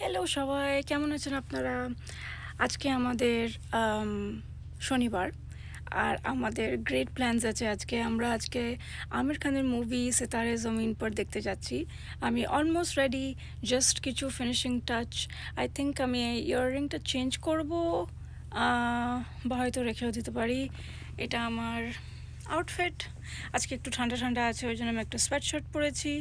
Hello সবাই। কেমন আছেন আপনারা? আজকে আমাদের শনিবার, আর আমাদের গ্রেট প্ল্যানস আছে আজকে। আমরা আজকে আমির খানের মুভি সিতারে জমিন পর দেখতে যাচ্ছি। আমি অলমোস্ট রেডি জাস্ট কিছু ফিনিশিং টাচ আই থিঙ্ক আমি ইয়াররিংটা চেঞ্জ করব বা হয়তো রেখেও দিতে পারি। এটা আমার আউটফিট আজকে একটু ঠান্ডা ঠান্ডা আছে, ওই জন্য আমি একটা সোয়েটশার্ট পরেছি।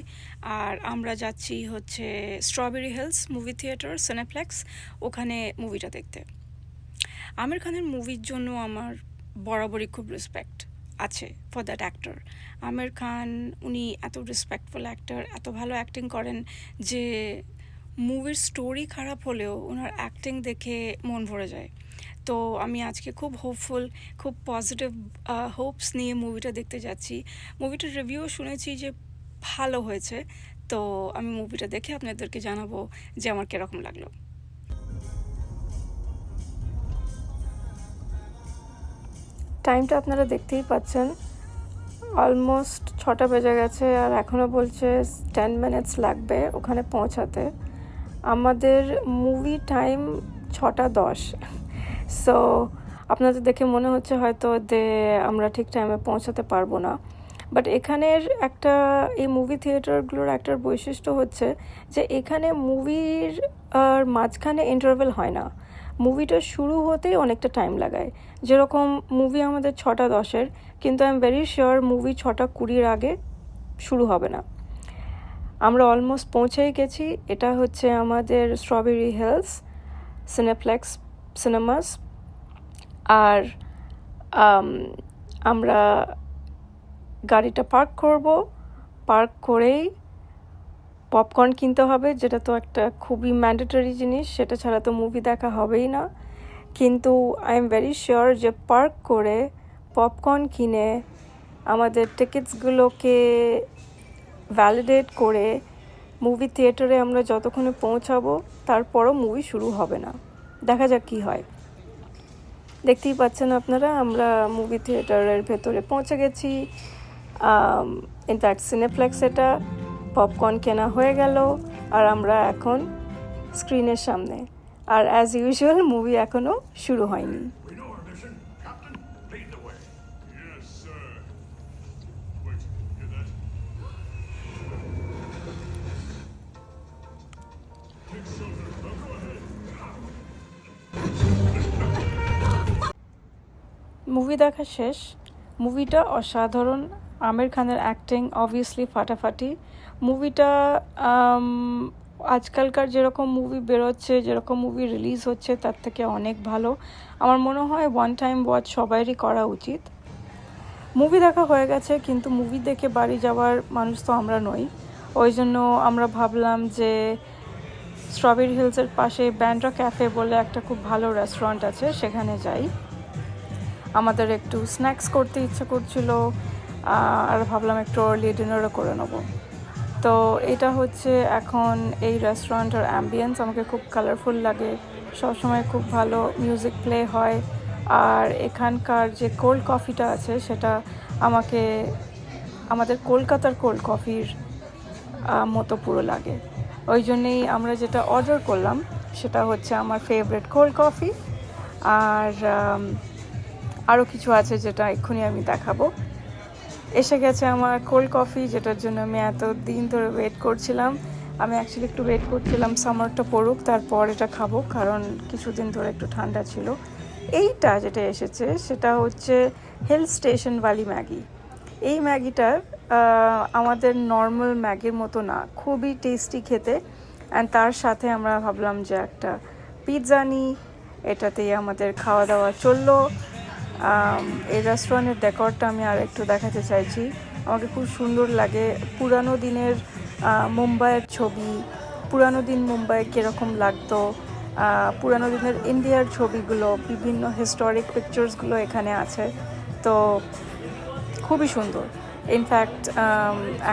আর আমরা যাচ্ছি হচ্ছে Strawberry Hills movie theatre Cineplex ওখানে মুভিটা দেখতে। আমির খানের মুভির জন্য আমার বরাবরই খুব রেসপেক্ট আছে for that actor Aamir Khan, উনি এত রেসপেক্টফুল অ্যাক্টর এত ভালো অ্যাক্টিং করেন যে মুভির স্টোরি খারাপ হলেও ওনার অ্যাক্টিং দেখে মন ভরে যায়। তো আমি আজকে খুব হোপফুল খুব পজিটিভ হোপস নিয়ে মুভিটা দেখতে যাচ্ছি। মুভিটার রিভিউ শুনেছি যে ভালো হয়েছে। তো আমি মুভিটা দেখে আপনাদেরকে জানাব যে আমার কীরকম লাগল। টাইমটা আপনারা দেখতেই পাচ্ছেন। অলমোস্ট ছটা বেজে গেছে আর এখনও বলছে টেন মিনিটস লাগবে ওখানে পৌঁছাতে। আমাদের মুভি টাইম ছটা দশ। সো আপনাদের দেখে মনে হচ্ছে হয়তো যে আমরা ঠিক টাইমে পৌঁছাতে পারব না। বাট এখানের একটা, এই মুভি থিয়েটারগুলোর একটা বৈশিষ্ট্য হচ্ছে যে এখানে মুভির আর মাঝখানে ইন্টারভেল হয় না। মুভিটা শুরু হতেই অনেকটা টাইম লাগায়। যেরকম মুভি আমাদের ছটা দশের, কিন্তু I am very sure movie ছটা কুড়ির আগে শুরু হবে না। আমরা অলমোস্ট পৌঁছেই গেছি। এটা হচ্ছে আমাদের স্ট্রবেরি হিলস সিনেপ্লেক্স সিনেমাস। আর আমরা গাড়িটা পার্ক করব। পার্ক করেই পপকর্ন কিনতে হবে, যেটা তো একটা খুবই ম্যান্ডেটরি জিনিস, সেটা ছাড়া তো মুভি দেখা হবেই না। কিন্তু আই এম ভেরি শিওর যে পার্ক করে পপকর্ন কিনে আমাদের টিকিটসগুলোকে ভ্যালিডেট করে মুভি থিয়েটারে আমরা যতক্ষণে পৌঁছাবো, তারপরও মুভি শুরু হবে না। দেখা যাক কী হয়। দেখতেই পাচ্ছেন আপনারা, আমরা মুভি থিয়েটারের ভেতরে পৌঁছে গেছি। ইনফ্যাক্ট সিনেপ্লেক্স এটা পপকর্ন কেনা হয়ে গেল, আর আমরা এখন স্ক্রিনের সামনে। আর অ্যাজ ইউজুয়াল মুভি এখনও শুরু হয়নি। মুভি দেখা শেষ। মুভিটা অসাধারণ। আমির খানের অ্যাক্টিং অবভিয়াসলি ফাটাফাটি। মুভিটা আজকালকার যেরকম মুভি বেরোচ্ছে, যেরকম মুভি রিলিজ হচ্ছে, তার থেকে অনেক ভালো। আমার মনে হয় ওয়ান টাইম ওয়াচ সবাইরই করা উচিত। মুভি দেখা হয়ে গেছে, কিন্তু মুভি দেখে বাড়ি যাওয়ার মানুষ তো আমরা নই। ওই জন্য আমরা ভাবলাম যে স্ট্রবেরি হিলসের পাশে ব্যান্ড্রা ক্যাফে বলে একটা খুব ভালো রেস্টুরেন্ট আছে, সেখানে যাই। আমাদের একটু স্ন্যাক্স করতে ইচ্ছা করছিল আর ভাবলাম একটু আর্লি ডিনারও করে নেব। তো এটা হচ্ছে এখন এই রেস্টুরেন্টের অ্যাম্বিয়েন্স আমাকে খুব কালারফুল লাগে। সবসময় খুব ভালো মিউজিক প্লে হয়। আর এখানকার যে কোল্ড কফিটা আছে, সেটা আমাকে, আমাদের কলকাতার কোল্ড কফির মতো পুরো লাগে। ওই জন্যেই আমরা যেটা অর্ডার করলাম, সেটা হচ্ছে আমার ফেভারিট কোল্ড কফি আর আরও কিছু আছে যেটা এক্ষুনি আমি দেখাবো। এসে গেছে আমার কোল্ড কফি যেটার জন্য আমি এত দিন ধরে ওয়েট করছিলাম। আমি অ্যাকচুয়ালি একটু ওয়েট করছিলাম সামারটা পড়ুক, তারপর এটা খাব, কারণ কিছুদিন ধরে একটু ঠান্ডা ছিল। এইটা যেটা এসেছে, সেটা হচ্ছে হিল স্টেশন বালি ম্যাগি। এই ম্যাগিটা আমাদের নর্মাল ম্যাগির মতো না, খুবই টেস্টি খেতে। অ্যান্ড তার সাথে আমরা ভাবলাম যে একটা পিৎজা নিই এটাতেই আমাদের খাওয়া দাওয়া চলল। এই রেস্টুরেন্টের ডেকরটা আমি আর একটু দেখাতে চাইছি। আমাকে খুব সুন্দর লাগে। পুরানো দিনের মুম্বাইয়ের ছবি, পুরানো দিন মুম্বাই কীরকম লাগতো পুরানো দিনের ইন্ডিয়ার ছবিগুলো, বিভিন্ন হিস্টোরিক পিকচার্সগুলো এখানে আছে। তো খুবই সুন্দর। ইনফ্যাক্ট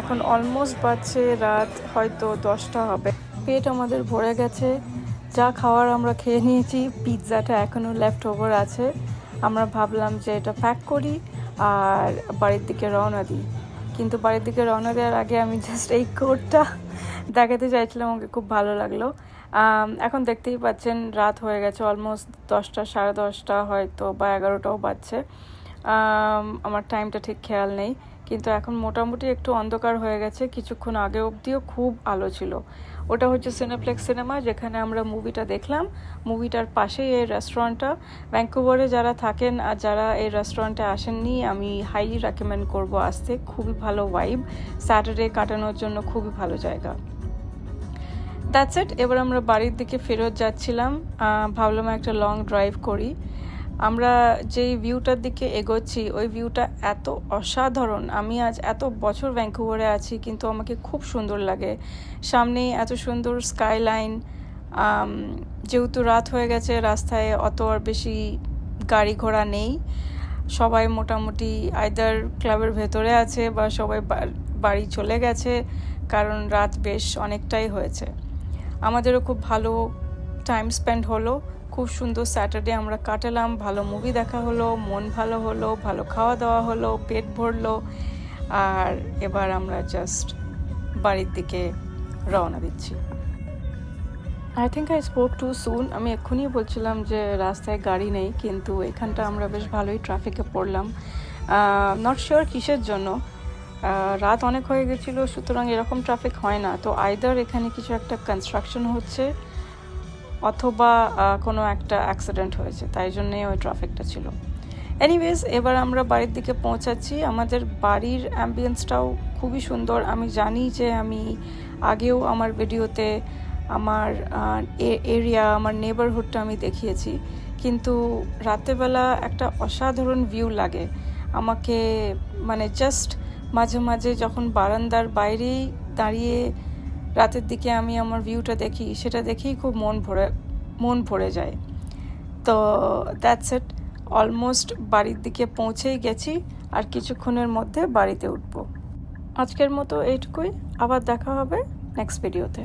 এখন অলমোস্ট বাজছে রাত হয়তো দশটা হবে। পেট আমাদের ভরে গেছে। যা খাওয়ার আমরা খেয়ে নিয়েছি, পিৎজাটা এখনও লেফট ওভার আছে। আমরা ভাবলাম যে এটা প্যাক করি আর বাড়ির দিকে রওনা দিই। কিন্তু বাড়ির দিকে রওনা দেওয়ার আগে আমি জাস্ট এই কোটটা দেখাতে চাইছিলাম আমাকে খুব ভালো লাগল। এখন দেখতেই পাচ্ছেন রাত হয়ে গেছে অলমোস্ট দশটা, সাড়ে দশটা হয়তো বা এগারোটাও বাজছে। আমার টাইমটা ঠিক খেয়াল নেই। কিন্তু এখন মোটামুটি একটু অন্ধকার হয়ে গেছে। কিছুক্ষণ আগে অবধিও খুব আলো ছিল। ওটা হচ্ছে সিনেপ্লেক্স সিনেমা যেখানে আমরা মুভিটা দেখলাম। মুভিটার পাশেই এই রেস্টুরেন্টটা ভ্যাঙ্কুভারে যারা থাকেন আর যারা এই রেস্টুরেন্টে আসেননি, আমি হাইলি রেকমেন্ড করব আসতে। খুবই ভালো ওয়াইব স্যাটারডে কাটানোর জন্য খুবই ভালো জায়গা। দ্যাটস ইট এবার আমরা বাড়ির দিকে ফেরত যাচ্ছিলাম। ভাবলাম একটা লং ড্রাইভ করি। আমরা যেই ভিউটার দিকে এগোচ্ছি, ওই ভিউটা এত অসাধারণ। আমি আজ এত বছর ভ্যাঙ্কুভারে আছি, কিন্তু আমাকে খুব সুন্দর লাগে। সামনেই এত সুন্দর স্কাইলাইন যেহেতু রাত হয়ে গেছে, রাস্তায় অত আর বেশি গাড়ি ঘোড়া নেই। সবাই মোটামুটি আইদার ক্লাবের ভেতরে আছে বা সবাই বাড়ি চলে গেছে, কারণ রাত বেশ অনেকটাই হয়েছে। আমাদেরও খুব ভালো টাইম স্পেন্ড হলো। খুব সুন্দর স্যাটারডে আমরা কাটালাম, ভালো মুভি দেখা হলো, মন ভালো হলো, ভালো খাওয়া দাওয়া হলো, পেট ভরলো, আর এবার আমরা জাস্ট বাড়ির দিকে রওনা দিচ্ছি। I think I spoke too soon আমি এক্ষুনি বলছিলাম যে রাস্তায় গাড়ি নেই, কিন্তু এখানটা আমরা বেশ ভালোই ট্রাফিকে পড়লাম। নট শিওর কিসের জন্য। রাত অনেক হয়ে গেছিল, সুতরাং এরকম ট্রাফিক হয় না। তো আইদার এখানে কিছু একটা কনস্ট্রাকশন হচ্ছে অথবা কোনো একটা অ্যাক্সিডেন্ট হয়েছে, তাই জন্যে ওই ট্রাফিকটা ছিল। এনিওয়েজ এবার আমরা বাড়ির দিকে পৌঁছাচ্ছি। আমাদের বাড়ির অ্যাম্বিয়েন্সটাও খুবই সুন্দর। আমি জানি যে আমি আগেও আমার ভিডিওতে আমার এরিয়া আমার নেবারহুডটা আমি দেখিয়েছি। কিন্তু রাতেবেলা একটা অসাধারণ ভিউ লাগে। আমাকে মানে জাস্ট মাঝে মাঝে যখন বারান্দার বাইরেই দাঁড়িয়ে রাতের দিকে আমি আমার ভিউটা দেখি, সেটা দেখেই খুব মন ভরে মন ভরে যায়। তো দ্যাটস ইট অলমোস্ট বাড়ির দিকে পৌঁছেই গেছি, আর কিছুক্ষণের মধ্যে বাড়িতে উঠবো। আজকের মতো এইটুকুই। আবার দেখা হবে নেক্সট ভিডিওতে